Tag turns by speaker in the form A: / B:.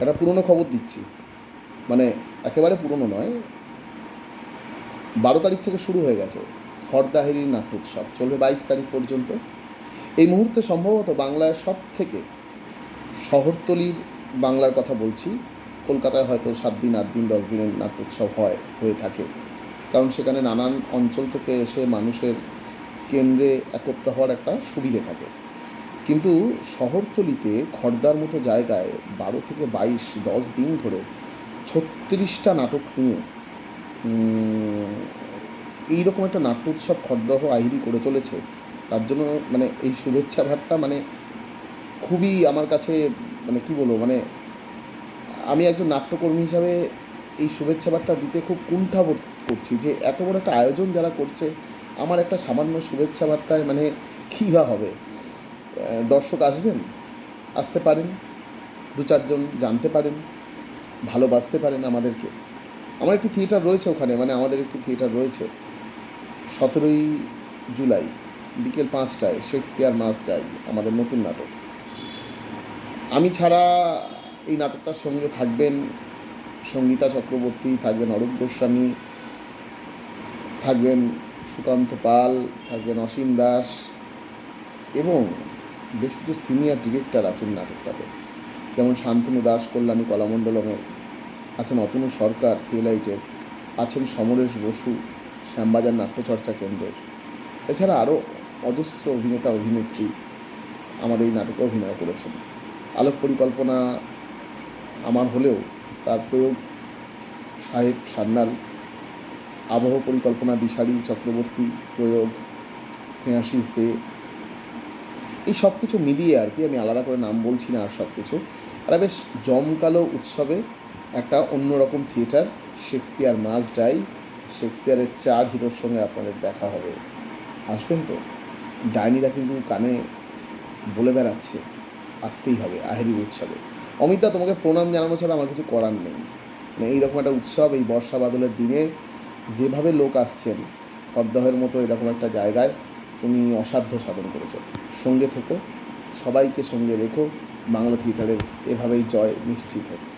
A: একটা পুরনো খবর দিচ্ছি। মানে একেবারে পুরনো নয়। বারো তারিখ থেকে শুরু হয়ে গেছে। খড়দাহেরির নাট্যোৎসব। চলবে বাইশ তারিখ পর্যন্ত। এই মুহূর্তে সম্ভবত বাংলার সব থেকে শহরতলির বাংলার কথা বলছি। কলকাতায় হয়তো সাত দিন, আট দিন, দশ দিনের নাট্যোৎসব হয়, হয়ে থাকে। কারণ সেখানে নানান অঞ্চল থেকে এসে মানুষের কেন্দ্রে একত্র হওয়ার একটা সুবিধে থাকে। কিন্তু শহরতলিতে খর্দার মতো জায়গায় বারো থেকে বাইশ, দশ দিন ধরে ছত্রিশটা নাটক নিয়ে এইরকম একটা নাট্যোৎসব খর্দহ আহিরি করে চলেছে। তার জন্য মানে এই শুভেচ্ছা বার্তা মানে খুবই আমার কাছে মানে কি বলব মানে আমি একজন নাট্যকর্মী হিসাবে এই শুভেচ্ছা বার্তা দিতে খুব কুণ্ঠা করছি যে এত বড় একটা আয়োজন যারা করছে, আমার একটা সামান্য শুভেচ্ছা বার্তায় মানে কী বা হবে? দর্শক আসবেন, আসতে পারেন, দু চারজন জানতে পারেন, ভালোবাসতে পারেন আমাদেরকে। আমার একটি থিয়েটার রয়েছে ওখানে মানে আমাদের একটি থিয়েটার রয়েছে। সতেরোই জুলাই, বিকেল পাঁচটায় শেক্সপিয়ার মাস গাই, আমাদের নতুন নাটক। আমি ছাড়া এই নাটকটার সঙ্গে থাকবেন সঙ্গীতা চক্রবর্তী, থাকবেন অরূপ গোস্বামী, থাকবেন সুকান্ত পাল, থাকবেন অসীম দাস এবং বেশ কিছু সিনিয়র ডিরেক্টর আছেন নাটকটাতে। যেমন শান্তনু দাস, কল্যাণী কলামণ্ডলমের আছেন অতনু সরকার থিয়েলাইটের আছেন সমরেশ বসু, শ্যামবাজার নাট্যচর্চা কেন্দ্রের। এছাড়া আরও অজস্র অভিনেতা, অভিনেত্রী আমাদের এই নাটকে অভিনয় করেছেন। আলোক পরিকল্পনা আমার হলেও তার প্রয়োগ সাহেব সান্যাল, আবহ পরিকল্পনা দিশারি চক্রবর্তী প্রয়োগ, স্নেহাশিস দে এই সব কিছু মিলিয়ে আর কি আমি আলাদা করে নাম বলছি না আর সব কিছু আর বেশ জমকালো উৎসবে একটা অন্যরকম থিয়েটার, শেক্সপিয়ার মাস ডাই। শেক্সপিয়ারের চার হিরোর সঙ্গে আপনাদের দেখা হবে। আসবেন তো? ডাইনিরা কিন্তু কানে বলে বেড়াচ্ছে, আসতেই হবে আহেরি উৎসবে। অমিতা তোমাকে প্রণাম জানানো ছাড়া আমার কিছু করার নেই। মানে এইরকম একটা উৎসব, এই বর্ষা বাদলের দিনে যেভাবে লোক আসছেন খরদহের মতো এরকম একটা জায়গায় তুমি অসাধ্য সাধন করেছ। সঙ্গে থেকো, সবাইকে সঙ্গে রেখো, বাংলা থিয়েটারের এভাবেই জয় নিশ্চিত হোক।